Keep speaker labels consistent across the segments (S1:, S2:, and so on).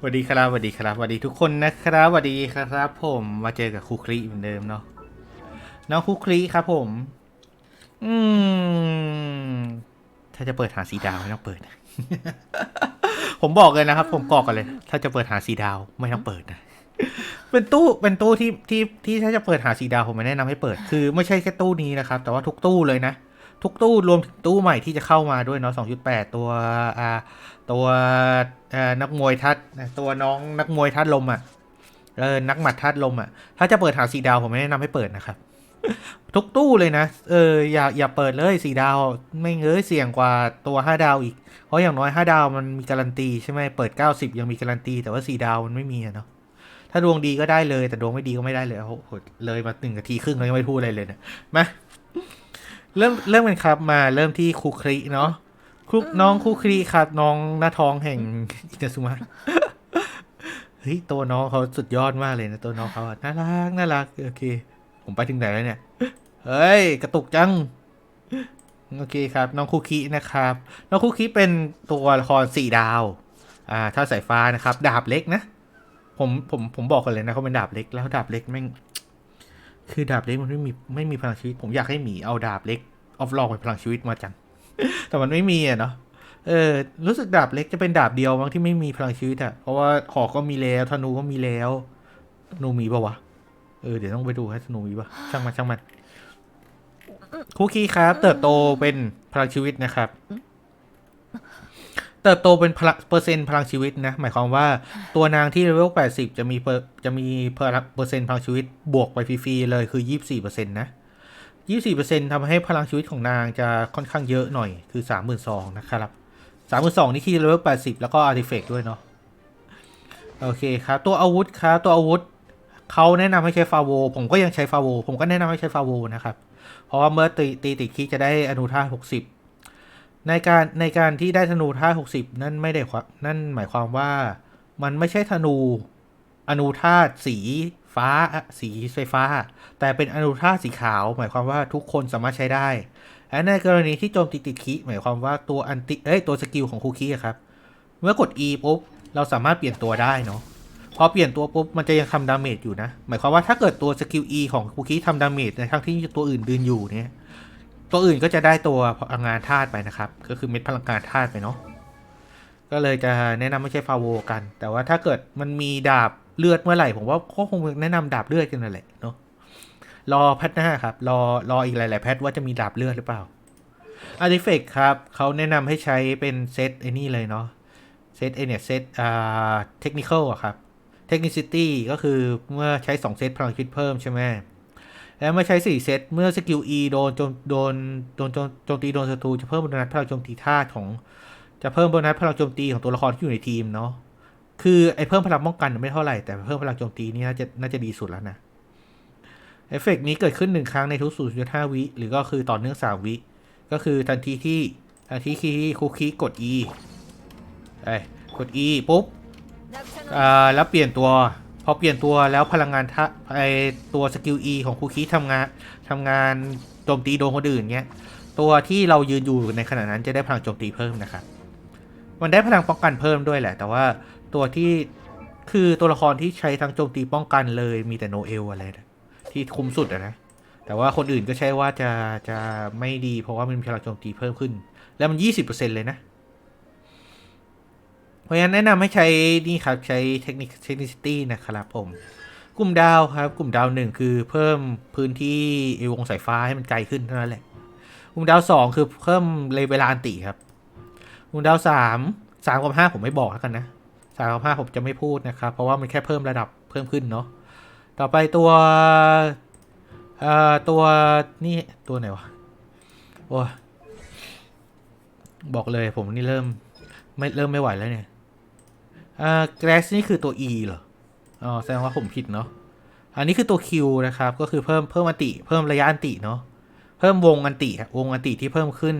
S1: สวัสดีครับสวัสดีครับสวัสดีทุกคนนะครับสวัสดีครับ ผมมาเจอกับครูคลีเหมือนเดิมเนาะน้องครูคลีครับผม อืม ถ้าจะเปิดหาสีดาวไม่ต้องเปิดนะผมบอกเลยนะครับ ผมกอกกันเลย ถ้าจะเปิดหาสีดาวไม่ต้องเปิดนะเป็นตู้เป็นตู้ที่ที่ที่ถ้าจะเปิดหาสีดาวผมไม่แนะนำให้เปิดคือไม่ใช่แค่ตู้นี้นะครับ แต่ว่าทุกตู้เลยนะทุกตู้รวมถึงตู้ใหม่ที่จะเข้ามาด้วยเนาะ 2.8 ตัวอ่า ตัวนักมวยทัดตัวน้องนักมวยทัดลมอะเออนักหมัดทัดลมอะ ถ้าจะเปิดหาสีดาวผมไม่แนะนำให้เปิดนะครับ ทุกตู้เลยนะ เอออย่าอย่าเปิดเลยสีดาว ไม่เงยเสี่ยงกว่าตัวห้าดาวอีก เพราะอย่างน้อยห้าดาวมันมีการันตีใช่ไหมเปิด90ยังมีการันตี แต่ว่าสีดาวมันไม่มีเนาะถ้าดวงดีก็ได้เลย แต่ดวงไม่ดีก็ไม่ได้เลยโอ้โหเลยมาหนึ่งนาทีครึ่งแล้วยังไม่พูดอะไรเลยเนะมาเริ่มเริ่มกันครับมาเริ่มที่คูครีเนาะ ครูน้องครูครีครับน้องหน้าท้องแห่งอินาซุมะเฮ้ยตัวน้องเขาสุดยอดมากเลยนะตัวน้องเขาอะน่ารักน่ารักโอเค ผมไปถึงไหนแล้วเนี่ยเฮ้ย กระตุกจังโอเคครับ น้องคุคินะครับ น้องคุคิเป็นตัวละครสี่ดาวอ่าถ้าสายฟ้านะครับ ดาบเล็กนะผมผมผมบอกกันเลยนะเขาเป็นดาบเล็กแล้วดาบเล็กแม่งคือดาบเล็กมันไม่มีไม่มีพลังชีวิต ผมอยากให้หมีเอาดาบเล็กออฟลอกเป็นพลังชีวิตมาจัง แต่มันไม่มีอะเนาะเออ รู้สึกดาบเล็กจะเป็นดาบเดียวมั้งที่ไม่มีพลังชีวิตอะเพราะว่าขอก็มีแล้วธนูก็มีแล้วธนูมีปะวะ เออ เดี๋ยวต้องไปดูให้ธนูมีปะช่างมันช่างมัน คุกกี้ครับ เติบโตเป็นพลังชีวิตนะครับ เติบโตเป็นพลังเปอร์เซ็นต์พลังชีวิตนะ หมายความว่าตัวนางที่เลเวล80จะมีเปอร์จะมีเปอร์เซ็นต์พลังชีวิตบวกไปฟรีๆเลยคือ24%นะ 24%ทำให้พลังชีวิตของนางจะค่อนข้างเยอะหน่อยคือ 32,000นะครับ32,000นี่ที่เลเวล80 แล้วก็อาร์ติเฟกด้วยเนาะโอเคครับตัวอาวุธครับตัวอาวุธเขาแนะนำให้ใช้ฟาโว ผมก็ยังใช้ฟาโว ผมก็แนะนำให้ใช้ฟาโวนะครับ เพราะว่าเมื่อตีตีติดคีจะได้อนุธาตุ60ในการในการที่ได้ธนูธาตุ60นั่นไม่ได้ความนั่นหมายความว่ามันไม่ใช่ธนูอนุธาตสี ฟ้าสีไฟฟ้า แต่เป็นอนุธาตุสีขาว หมายความว่าทุกคนสามารถใช้ได้และในกรณีที่โจมตีติดคีหมายความว่าตัวอันติเอ้ยตัวสกิลของคูคีอะครับ เมื่อกด E ปุ๊บเราสามารถเปลี่ยนตัวได้เนาะพอเปลี่ยนตัวปุ๊บมันจะยังทำดาเมจอยู่นะ หมายความว่าถ้าเกิดตัวสกิล E ของคุกี้ทำดาเมจในทั้งที่ตัวอื่นดืนอยู่เนี่ยตัวอื่นก็จะได้ตัวพลังงานธาตุไปนะครับ ก็คือเม็ดพลังงานธาตุไปเนาะก็เลยจะแนะนำไม่ใช่ฟาโวกัน แต่ว่าถ้าเกิดมันมีดาบ เลือดเมื่อไหร่ผมว่าก็คงแนะนำดาบเลือดกันนั่นแหละเนาะรอแพทหน้าครับ รอรออีกหลาย ๆ แพทว่าจะมีดาบเลือดหรือเปล่าอาร์ติเฟกครับเขาแนะนำให้ใช้เป็นเซตไอ้นี่เลยเนาะเซตเอเนี่ยเซตอ่าเทคนิคอลอะครับเทคนิซิตี้ก็คือเมื่อใช้ 2 เซตพลังชีวิตเพิ่มใช่ไหมแล้วเมื่อใช้ 4 เซตเมื่อสกิล E โดนโจมโดนโดนโจมโจมตีโดนศัตรูจะเพิ่มโบนัสพลังโจมตีธาตุของจะเพิ่มโบนัสพลังโจมตีของตัวละครที่อยู่ในทีมเนาะ คือไอ้เพิ่มพลังป้องกันไม่เท่าไหร่ แต่เพิ่มพลังโจมตีนี่น่าจะน่าจะดีสุดแล้วนะ เอฟเฟกต์นี้เกิดขึ้นหนึ่งครั้งในทุก0.5วิ หรือก็คือต่อเนื่อง3วิ ก็คือทันทีที่ทันทีที่คุกคีกด E ไอ้กด E ปุ๊บอ่าแล้วเปลี่ยนตัวพอเปลี่ยนตัวแล้วพลังงานทะไอตัวสกิล E ของคูคิทำงานทำงานโจมตีโดนคนอื่นเงี้ยตัวที่เรายืนอยู่ในขณะนั้นจะได้พลังโจมตีเพิ่มนะครับ มันได้พลังป้องกันเพิ่มด้วยแหละ แต่ว่า ตัวที่คือตัวละครที่ใช้ทั้งโจมตีป้องกันเลยมีแต่โนเอลอะไรนะที่คุ้มสุดอะนะ แต่ว่าคนอื่นก็ใช่ว่าจะจะไม่ดี เพราะว่ามันมีพลังโจมตีเพิ่มขึ้น แล้วมัน 20%เลยนะ เพราะฉะนั้นแนะนำให้ใช้นี่ครับใช้เทคนิคเทคนิซิตี้นะครับผม กลุ่มดาวครับ กลุ่มดาวหนึ่งคือเพิ่มพื้นที่ไอ้วงสายฟ้าให้มันไกลขึ้นเท่านั้นแหละ กลุ่มดาวสองคือเพิ่มเลเวลอันติครับ กลุ่มดาวสามสามกับห้าผมไม่บอกแล้วกันนะ สามกับห้าผมจะไม่พูดนะครับ เพราะว่ามันแค่เพิ่มระดับเพิ่มขึ้นเนาะต่อไปตัวเอ่อตัวนี่ตัวไหนวะโอ้บอกเลยผมนี่เริ่มไม่เริ่มไม่ไหวแล้วเนี่ยอ่า grass นี่คือตัว e เหรออ๋อแสดงว่าผมผิดเนาะอันนี้คือตัว q นะครับ ก็คือเพิ่มเพิ่มอันติ เพิ่มระยะอันติเนาะเพิ่มวงอันติวงอันติที่เพิ่มขึ้น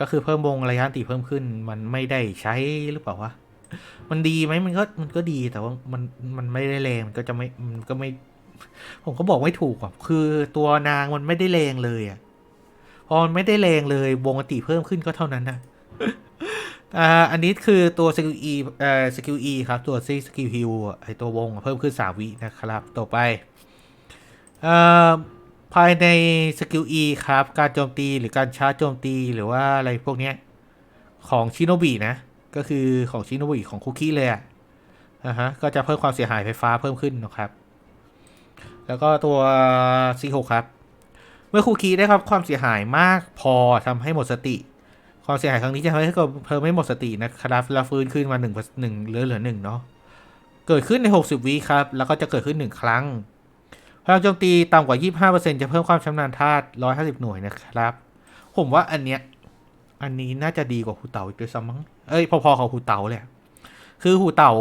S1: ก็คือเพิ่มวงระยะอันติเพิ่มขึ้น มันไม่ได้ใช้หรือเปล่าวะ มันดีไหมมันก็มันก็ดีแต่ว่ามันมันไม่ได้แรงมันก็จะไม่มันก็ไม่ ผมก็บอกไม่ถูกอะคือตัวนางมันไม่ได้แรงเลยอะพอมันไม่ได้แรงเลยวงติเพิ่มขึ้นก็เท่านั้นนะอ่าอันนี้คือตัวสกิล E เอ่อสกิล E ครับ ตัวซีสกิลฮิลไอตัววงเพิ่มขึ้น3วินะครับ ต่อไปเอ่อภายในสกิล E ครับ การโจมตีหรือการชาร์จโจมตีหรือว่าอะไรพวกเนี้ยของชิโนบินะ ก็คือของชิโนบิของคุกกี้เลยอะนะฮะก็จะเพิ่มความเสียหายไฟฟ้าเพิ่มขึ้นนะครับ แล้วก็ตัว C6 ครับ เมื่อคูคีได้ครับความเสียหายมากพอทำให้หมดสติ ความเสียหายครั้งนี้จะทำให้เพิ่มไม่หมดสตินะครับแล้วฟื้นขึ้นมาหนึ่งหนึ่งเหลือเหลือหนึ่งเนาะเกิดขึ้นใน 60วิครับ แล้วก็จะเกิดขึ้นหนึ่งครั้ง พลังโจมตีต่ำกว่า 25%จะเพิ่มความชำนาญธาตุ150 หน่วยนะครับ ผมว่าอันเนี้ย อันนี้น่าจะดีกว่าหูเต๋าอีกด้วยซ้ำมั้ง เอ้ย พอๆกับหูเต๋าเลย คือหูเต๋า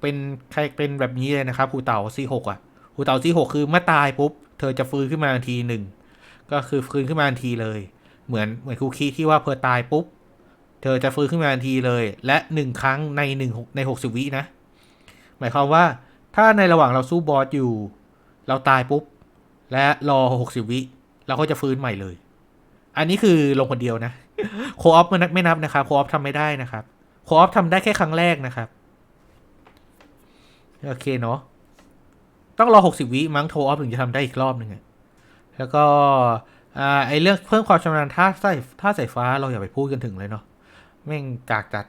S1: เป็นใครเป็นแบบนี้เลยนะครับหูเต๋า C6 อะหูเต๋า C6 คือเมื่อตายปุ๊บ เธอจะฟื้นขึ้นมาทันทีหนึ่ง ก็คือฟื้นขึ้นมาทันทีเลย เหมือนเหมือนคูคีที่ว่าเพอตายปุ๊บ เธอจะฟื้นขึ้นมาทันทีเลย และหนึ่งครั้งในหนึ่งในหกสิบวินะ หมายความว่าถ้าในระหว่างเราสู้บอสอยู่ เราตายปุ๊บ และรอหกสิบวิเราก็จะฟื้นใหม่เลย อันนี้คือลงคนเดียวนะ โคออฟมันไม่นับนะครับโคออฟทำไม่ได้นะครับโคออฟทำได้แค่ครั้งแรกนะครับ โอเคเนาะต้องรอหกสิบวิมั้งโทออฟถึงจะทำได้อีกรอบหนึ่งอะแล้วก็อ่าไอเรื่องเพิ่มความชำนาญท่าใส่ท่าสายฟ้าเราอย่าไปพูดกันถึงเลยเนาะแม่งกากจัด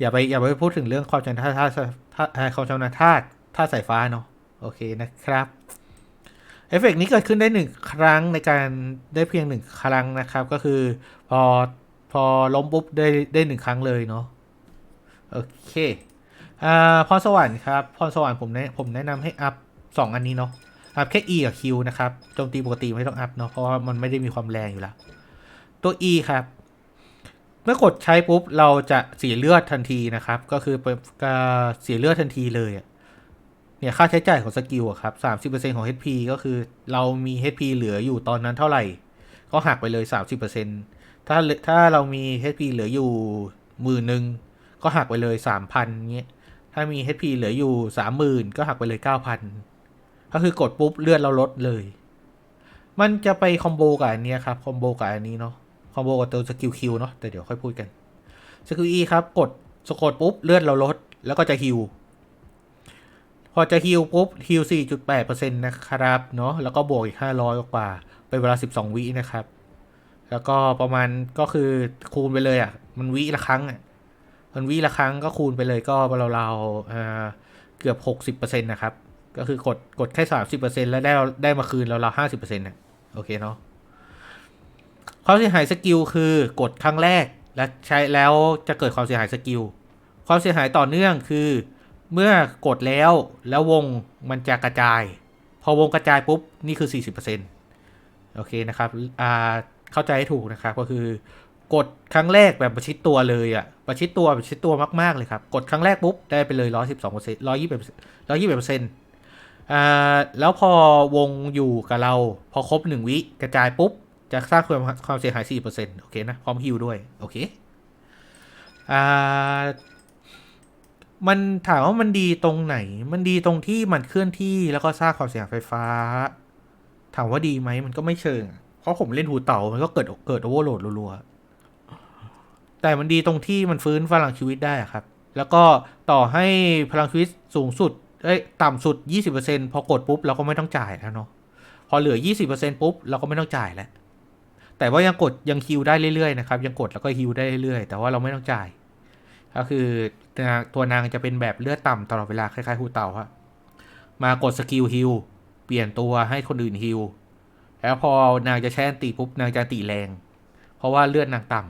S1: อย่าไปอย่าไปพูดถึงเรื่องความชำนาญท่าท่าท่าท่าความชำนาญท่าท่าสายฟ้าเนาะโอเคนะครับ เอฟเฟกต์นี้เกิดขึ้นได้หนึ่งครั้งในการได้เพียงหนึ่งครั้งนะครับ ก็คือพอพอล้มปุ๊บได้ได้หนึ่งครั้งเลยเนาะโอเคอ่าพรสวรรค์ครับพรสวรรค์ผมแนะผมแนะนำให้อัพสองอันนี้เนาะอัพแค่ E กับ Q นะครับโจมตีปกติไม่ต้องอัพเนาะเพราะว่ามันไม่ได้มีความแรงอยู่แล้ว ตัว E ครับ เมื่อกดใช้ปุ๊บเราจะเสียเลือดทันทีนะครับ ก็คือเป็นกาเสียเลือดทันทีเลยอะ เนี่ยค่าใช้จ่ายของสกิลอะครับสามสิบเปอร์เซ็นของ HP ก็คือเรามี HP เหลืออยู่ตอนนั้นเท่าไหร่ ก็หักไปเลยสามสิบเปอร์เซ็นถ้าถ้าเรามี HP เหลืออยู่หมื่นหนึ่งก็หักไปเลยสามพันเงี้ย ถ้ามี HP เหลืออยู่สามหมื่นก็หักไปเลยเก้าพันก็คือกดปุ๊บเลือดเราลดเลย มันจะไปคอมโบกับอันนี้ครับคอมโบกับอันนี้เนาะคอมโบกับตัวสกิลคิวเนาะแต่เดี๋ยวค่อยพูดกันสกิลอีครับกดสกดปุ๊บเลือดเราลดแล้วก็จะฮิว พอจะฮิวปุ๊บฮิว4.8%นะครับเนาะแล้วก็บวกอีก 500 กว่า เป็นเวลา 12 วินะครับ แล้วก็ประมาณก็คือคูณไปเลยอะ่ะ มันวิละครั้งอะ่ะมันวิละครั้งก็คูณไปเลยก็เราๆเกือบ 60%นะครับ ก็คือกดกดแค่สามสิบเปอร์เซ็นแล้วได้ได้มาคืนเราเราห้าสิบเปอร์เซ็นต์เนี่ยโอเคเนาะความเสียหายสกิลคือกดครั้งแรกและใช้แล้วจะเกิดความเสียหายสกิลความเสียหายต่อเนื่องคือ เมื่อกดแล้วแล้ววงมันจะกระจาย พอวงกระจายปุ๊บ นี่คือสี่สิบเปอร์เซ็นต์โอเคนะครับอ่าเข้าใจให้ถูกนะครับก็คือกดครั้งแรกแบบประชิดตัวเลยอะประชิดตัวประชิดตัวมาก ๆ เลยครับ กดครั้งแรกปุ๊บ ได้ไปเลยร้อยสิบสองเปอร์เซ็นต์ร้อยยี่สิบร้อยยี่สิบเปอร์เซ็นต์อ่าแล้วพอวงอยู่กับเรา พอครบหนึ่งวิกระจายปุ๊บ จะสร้างความความเสียหาย4%โอเคนะ พร้อมฮิวด้วย โอเคอ่า มันถามว่ามันดีตรงไหน มันดีตรงที่มันเคลื่อนที่แล้วก็สร้างความเสียหายไฟฟ้า ถามว่าดีไหมมันก็ไม่เชิง เพราะผมเล่นหูเต่ามันก็เกิดเกิดโอเวอร์โหลดรัวๆ แต่มันดีตรงที่มันฟื้นพลังชีวิตได้ครับ แล้วก็ต่อให้พลังชีวิตสูงสุด เอ้ยต่ำสุด 20%พอกดปุ๊บเราก็ไม่ต้องจ่ายแล้วเนาะ พอเหลือ 20%ปุ๊บเราก็ไม่ต้องจ่ายแล้ว แต่ว่ายังกดยังฮิวได้เรื่อยๆนะครับ ยังกดแล้วก็ฮิวได้เรื่อยๆ แต่ว่าเราไม่ต้องจ่าย ก็คือตัวนางจะเป็นแบบเลือดต่ำตลอดเวลาคล้ายๆฮูเต่าครับมากดสกิลฮิวเปลี่ยนตัวให้คนอื่นฮิวแล้วพอนางจะใช้อันติปุ๊บนางจะตีแรง เพราะว่าเลือดนางต่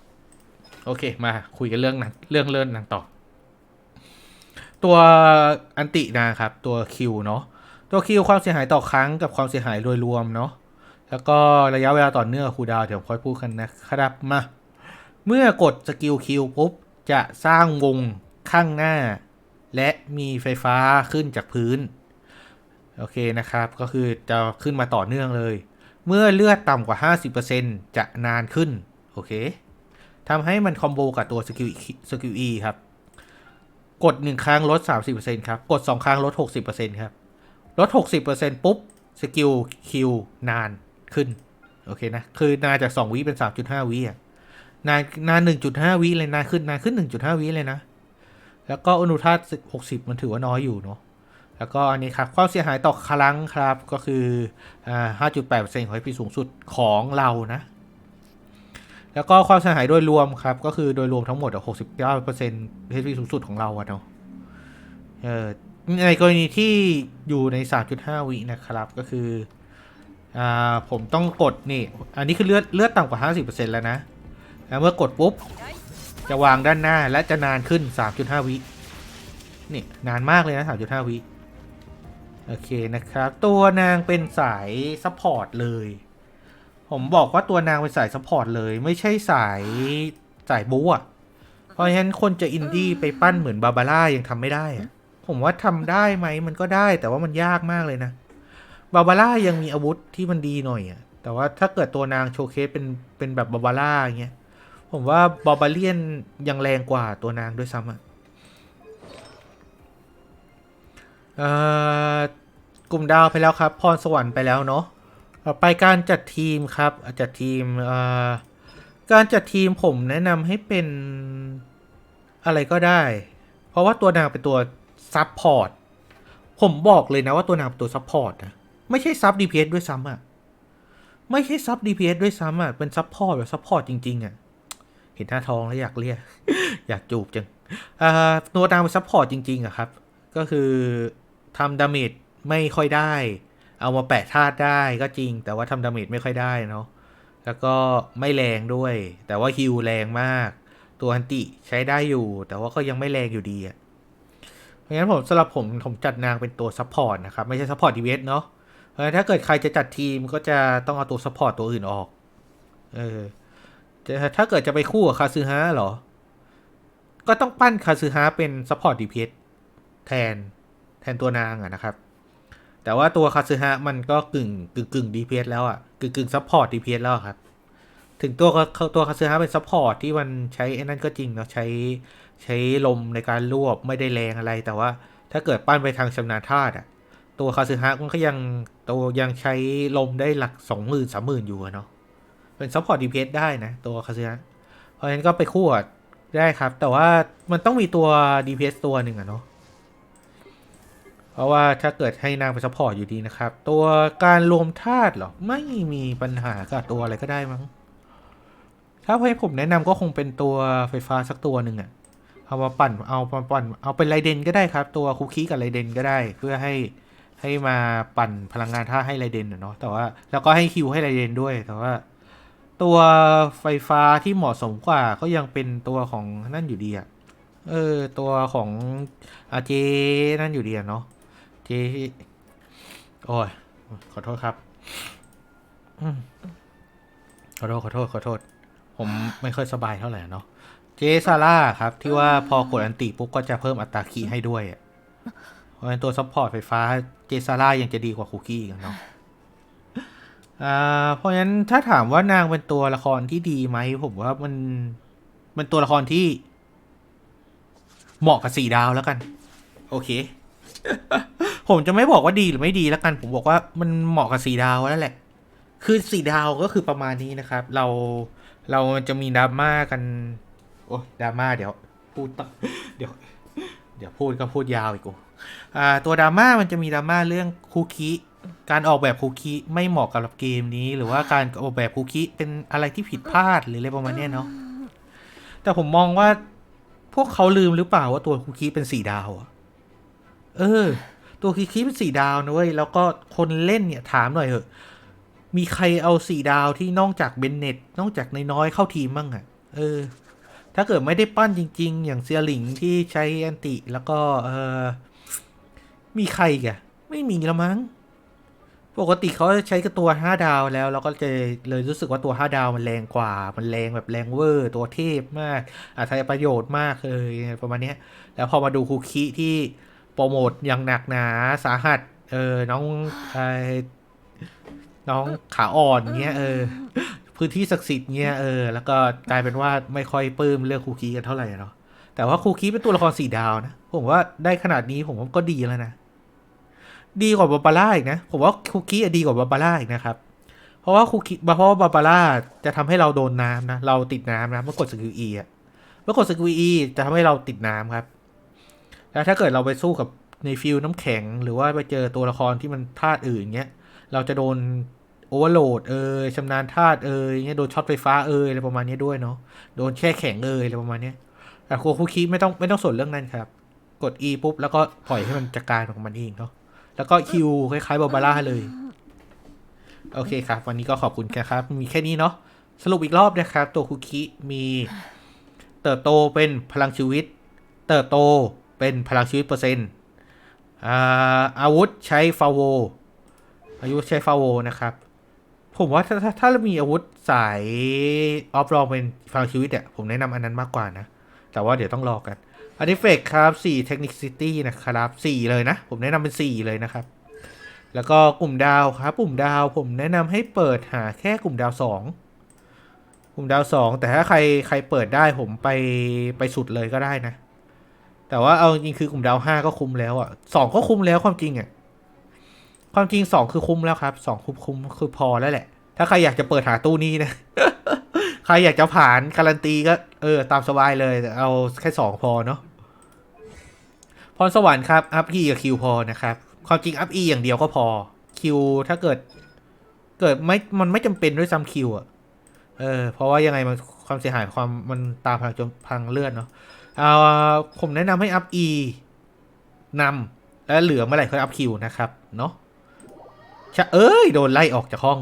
S1: ำโอเคมาคุยกันเรื่องนางเรื่องเลือนนางต่อ ตัวอันตินะครับ ตัวคิวเนาะตัวคิวความเสียหายต่อครั้งกับความเสียหายโดยรวมเนาะแล้วก็ระยะเวลาต่อเนื่องคูดาวเดี๋ยวค่อยพูดกันนะครับมา เมื่อกดสกิลคิวปุ๊บ จะสร้างวงข้างหน้า และมีไฟฟ้าขึ้นจากพื้น โอเคนะครับ ก็คือจะขึ้นมาต่อเนื่องเลย เมื่อเลือดต่ำกว่า 50%จะนานขึ้น โอเคทำให้มันคอมโบกับตัวสกิลสกิล E ครับ กด 1 ครั้งลด 30%ครับ กด 2 ครั้งลด 60%ครับ ลด 60%ปุ๊บ สกิลคิวนานขึ้น โอเคนะ คือนานจาก 2 วิเป็น 3.5 วิอะ นานนานหนึ่งจุดห้าวิเลยนานขึ้นนานขึ้นหนึ่งจุดห้าวิเลยนะ แล้วก็อนุธาตุหกสิบมันถือว่าน้อยอยู่เนาะแล้วก็อันนี้ครับความเสียหายต่อครั้งครับก็คือห้าจุดแปดเปอร์เซ็นต์ของ HP สูงสุดของเรานะ แล้วก็ความเสียหายโดยรวมครับ ก็คือโดยรวมทั้งหมดหกสิบเก้าเปอร์เซ็นต์ HP สูงสุดของเราอะเนาะเออในกรณีที่อยู่ใน 3.5 วินะครับก็คืออ่าผมต้องกดนี่ อันนี้คือเลือดเลือดต่ำกว่า 50%แล้วนะ แล้วเมื่อกดปุ๊บ จะวางด้านหน้าและจะนานขึ้น 3.5 วินี่นานมากเลยนะ 3.5 วิโอเคนะครับ ตัวนางเป็นสายซัพพอร์ตเลย ผมบอกว่าตัวนางเป็นสายซัพพอร์ตเลย ไม่ใช่สายสายบู๊อะเพราะฉะนั้นคนจะอินดี้ไปปั้นเหมือนบาบาร่ายังทำไม่ได้อะผมว่าทำได้ไหมมันก็ได้แต่ว่ามันยากมากเลยนะบาบาร่ายังมีอาวุธที่มันดีหน่อยอะแต่ว่าถ้าเกิดตัวนางโชว์เคสเป็นเป็นแบบบาบาร่าอย่างเงี้ย ผมว่าบาบาเลียนยังแรงกว่าตัวนางด้วยซ้ำอะเอ่อกลุ่มดาวไปแล้วครับ พรสวรรค์ไปแล้วเนาะต่อไปการจัดทีมครับจัดทีมการจัดทีมผมแนะนำให้เป็นอะไรก็ได้ เพราะว่าตัวนางเป็นตัวซับพอร์ตผมบอกเลยนะว่าตัวนางเป็นตัวซับพอร์ตนะไม่ใช่ซับ DPS ด้วยซ้ำอะไม่ใช่ซับ DPS ด้วยซ้ำอะเป็นซับพอร์ตแบบซับพอร์ตจริงๆอะ ห็นหน้าท้องแล้วอยากเรียก อยากจูบจังตัวนางเป็นซับพอร์ตจริงๆอะครับ ก็คือทำดาเมจไม่ค่อยได้ เอามาแปะธาตุได้ก็จริง แต่ว่าทำดาเมจไม่ค่อยได้เนาะแล้วก็ไม่แรงด้วย แต่ว่าฮิลแรงมาก ตัวอันติใช้ได้อยู่ แต่ว่าก็ยังไม่แรงอยู่ดีอะเพราะงั้นผมสำหรับผมผมจัดนางเป็นตัวซัพพอร์ตนะครับ ไม่ใช่ซัพพอร์ตดีเวสเนาะเพราะถ้าเกิดใครจะจัดทีมก็จะต้องเอาตัวซัพพอร์ตตัวอื่นออก เออ จะถ้าเกิดจะไปคู่กับคาซึฮะเหรอ ก็ต้องปั้นคาซึฮะเป็นซัพพอร์ตดีเพแทนแทนตัวนางอะนะครับ แต่ว่าตัวคาซึฮะมันก็กึ่งกึ่งกึ่งดีเพแล้วอะกึ่งกึ่งซัพพอร์ตดีเพแล้วครับ ถึงตัวตัวคาซึฮะเป็นซัพพอร์ตที่มันใช้ไอ้นั่นก็จริงเนาะใช้ใช้ลมในการรวบไม่ได้แรงอะไรแต่ว่าถ้าเกิดปั้นไปทางชำนาญธาตุอะตัวคาซึฮะมันก็ยังตัวยังใช้ลมได้หลักสองหมื่นสามหมื่นอยู่เนาะ เป็นซัพพอร์ตดีเพได้นะ ตัวคาซึฮะเพราะฉะนั้นก็ไปคู่กับได้ครับ แต่ว่ามันต้องมีตัว DPS ตัวหนึ่งอะเนาะเพราะว่าถ้าเกิดให้นางไปซัพพอร์ตอยู่ดีนะครับ ตัวการรวมธาตุเหรอ ไม่มีปัญหากับตัวอะไรก็ได้มั้งถ้าให้ผมแนะนำก็คงเป็นตัวไฟฟ้าสักตัวหนึ่งอะเอามาปั่นเอามาปั่นเอาเป็นไรเดนก็ได้ครับ ตัวคุกกี้กับไรเดนก็ได้ เพื่อให้ให้มาปั่นพลังงานท่าให้ไรเดนอะเนาะแต่ว่าแล้วก็ให้คิวให้ไรเดนด้วยแต่ว่า ตัวไฟฟ้าที่เหมาะสมกว่าก็ยังเป็นตัวของนั่นอยู่ดีอะเออ ตัวของอาเจนั่นอยู่ดีอะเนาะเจโอ้ยขอโทษครับขอโทษขอโทษขอโทษ ผมไม่ค่อยสบายเท่าไหร่เนาะเจซาร่าครับ ที่ว่าพอกดอันติปุ๊บก็จะเพิ่มอัตราคีให้ด้วยอะเพราะฉะนั้นตัวซัพพอร์ตไฟฟ้าเจซาร่ายังจะดีกว่าคุกกี้อีกเนาะ อ่าเพราะฉะนั้นถ้าถามว่านางเป็นตัวละครที่ดีไหมผมว่ามันมันตัวละครที่ เหมาะกับสี่ดาวแล้วกัน โอเค ผมจะไม่บอกว่าดีหรือไม่ดีแล้วกัน ผมบอกว่ามันเหมาะกับสี่ดาวแล้วแหละ คือสี่ดาวก็คือประมาณนี้นะครับ เราเราจะมีดราม่ากัน โอ้ดราม่าเดี๋ยวพูดต่อเดี๋ยว เดี๋ยวพูดก็พูดยาวอีกกูอ่า ตัวดราม่ามันจะมีดราม่าเรื่องคุก การออกแบบคุกกี้ไม่เหมาะกับเกมนี้ หรือว่าการออกแบบคุกกี้เป็นอะไรที่ผิดพลาดหรืออะไรประมาณเนี้ยเนาะแต่ผมมองว่าพวกเขาลืมหรือเปล่าว่าตัวคุกกี้เป็นสีดาวอะเออ ตัวคีคีเป็นสีดาวนะเว้ยแล้วก็คนเล่นเนี่ยถามหน่อยเถอะ มีใครเอาสีดาวที่นอกจากเบนเน็ตนอกจากนน้อยเข้าทีมบ้างอะเออ ถ้าเกิดไม่ได้ปั้นจริง ๆ อย่างเซียหลิงที่ใช้แอนติแล้วก็เออมีใครกะไม่มีแล้วมั้ง ปกติเขาจะใช้กับตัวห้าดาวแล้วเราก็จะเลยรู้สึกว่าตัวห้าดาวมันแรงกว่า มันแรงแบบแรงเวอร์ ตัวเทพมากอาจจะประโยชน์มากเลยประมาณเนี้ยแล้วพอมาดูคุกคีที่โปรโมทอย่างหนักหนาสาหัส เออ น้องไอน้องขาอ่อนเงี้ยเออ พื้นที่ศักดิ์สิทธิ์เงี้ยเออ แล้วก็กลายเป็นว่าไม่ค่อยปลื้มเรื่องคุกคีกันเท่าไหร่เนาะแต่ว่าคุกคีเป็นตัวละครสี่ดาวนะผมว่าได้ขนาดนี้ผมว่าก็ดีแล้วนะ ดีกว่าบาบาร่าอีกนะ ผมว่าคุกคีดีกว่าบาบาร่าอีกนะครับ เพราะว่าคูคิเพราะว่าบาบาร่าจะทำให้เราโดนน้ำนะ เราติดน้ำนะ เมื่อกดสกิล E อะ เมื่อกดสกิล E จะทำให้เราติดน้ำครับ แล้วถ้าเกิดเราไปสู้กับในฟิลน้ำแข็ง หรือว่าไปเจอตัวละครที่มันธาตุอื่นเงี้ย เราจะโดนโอเวอร์โหลดเอยชำนาญธาตุเอยเงี้ยโดนช็อตไฟฟ้าเอยอะไรประมาณนี้ด้วยเนาะ โดนแช่แข็งเอยอะไรประมาณนี้แต่โคคุคิไม่ต้องไม่ต้องสนเรื่องนั้นครับ กด E ปุ๊บแล้วก็ปล่อยให้มันจัดการของมันเองเนาะ แล้วก็คิวคล้ายๆบาบาร่าเลย โอเคครับ วันนี้ก็ขอบคุณครับ มีแค่นี้เนาะสรุปอีกรอบนะครับ ตัวคุคิมีเติบโตเป็นพลังชีวิต เติบโตเป็นพลังชีวิตเปอร์เซ็นต์อ่าอาวุธใช้ฟาโว อายุธใช้ฟาโวนะครับ ผมว่าถ้าถ้าถ้าเรามีอาวุธสายออฟรองเป็นพลังชีวิตเนี่ยผมแนะนำอันนั้นมากกว่านะ แต่ว่าเดี๋ยวต้องรอกัน อันนี้เฟกครับ4 Technicity นะครับ 4 เลยนะ ผมแนะนำเป็น 4 เลยนะครับ แล้วก็กลุ่มดาวครับกลุ่มดาวผมแนะนำให้เปิดหาแค่กลุ่มดาวสองกลุ่มดาวสองแต่ถ้าใครใครเปิดได้ผมไปไปสุดเลยก็ได้นะ แต่ว่าเอาจริงคือกลุ่มดาวห้าก็คุ้มแล้วอะสองก็คุ้มแล้วความจริงอะความจริงสองคือคุ้มแล้วครับสองคุ้มคุ้มคือพอแล้วแหละ ถ้าใครอยากจะเปิดหาตู้นี้นะใครอยากจะผ่านการันตีก็เออตามสบายเลยเอาแค่สองพอเนาะ พรสวรรค์ครับอัพอีกับคิวพอนะครับความจริงอัพอีอย่างเดียวก็พอคิวถ้าเกิด เกิดไม่มันไม่จำเป็นด้วยซ้ำคิวอะเออเพราะว่ายังไงมันความเสียหายความมันตามพลังจนพังเลือนเนาะเอาผมแนะนำให้อัพอีนำแล้วเหลือเมื่อไหร่ค่อยอัพคิวนะครับเนาะชะเอ้ยโดนไล่ออกจากห้อง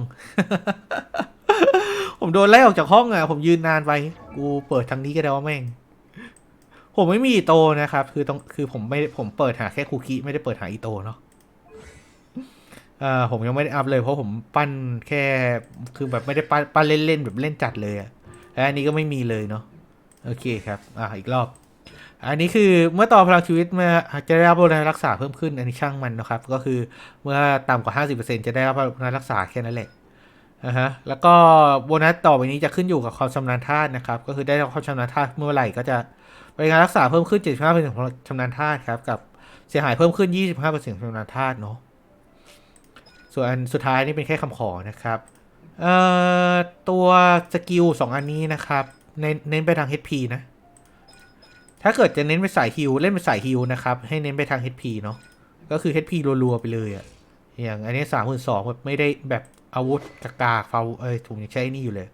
S1: ผมโดนไล่ออกจากห้องอะ ผมยืนนานไป กูเปิดทางนี้ก็ได้ว่าแม่ง ผมไม่มีอีโตนะครับ คือต้องคือผมไม่ผมเปิดหาแค่คุกิไม่ได้เปิดหาอีโตเนาะอ่าผมยังไม่ได้อัพเลยเพราะผมปั้นแค่คือแบบไม่ได้ปั้นปั้นเล่นๆแบบเล่นจัดเลยอะและอันนี้ก็ไม่มีเลยเนาะโอเคครับ อ่าอีกรอบ อันนี้คือเมื่อต่อพลังชีวิตมื่อจะได้รับโบนัสรักษาเพิ่มขึ้นอันนี้ช่างมันนะครับ ก็คือเมื่อต่ำกว่า 50%จะได้รับโบนัสรักษาแค่นั้นแหละนะฮะแล้วก็โบนัสต่อไปนี้จะขึ้นอยู่กับความชำนาญธาตุนะครับ ก็คือได้รับความชำนาญธาตุเมื่อไหร่ก็จะ บริการรักษาเพิ่มขึ้น 75%ของชำนาญธาตุครับ กับเสียหายเพิ่มขึ้น 25%ของชำนาญธาตุเนาะ ส่วนอันสุดท้ายนี่เป็นแค่คำขอนะครับ เอ่อ ตัวสกิลสองอันนี้นะครับ เน้นเน้นไปทาง HP นะ ถ้าเกิดจะเน้นไปสายฮิลเล่นไปสายฮิลนะครับ ให้เน้นไปทาง HP เนาะ ก็คือ HP รัวๆไปเลยอะอย่างอันนี้สามหมื่นสองแบบไม่ได้แบบอาวุธกากาเฟาเอ้ยผมยังใช้นี่อยู่เลย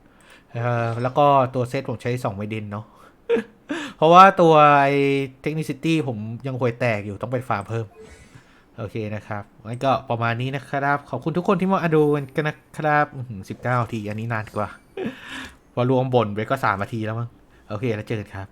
S1: เออแล้วก็ตัวเซตผมใช้สองไมเดนเนาะ เพราะว่าตัวไอเทคนิซิตี้ผมยังห่วยแตกอยู่ต้องไปฟาร์มเพิ่ม โอเคนะครับงั้นก็ประมาณนี้นะครับ ขอบคุณทุกคนที่มาดูกันนะครับสิบเก้าที อันนี้นานกว่า พอรวมบ่นไปก็สามนาทีแล้วมั้ง โอเค แล้วเจอกันครับ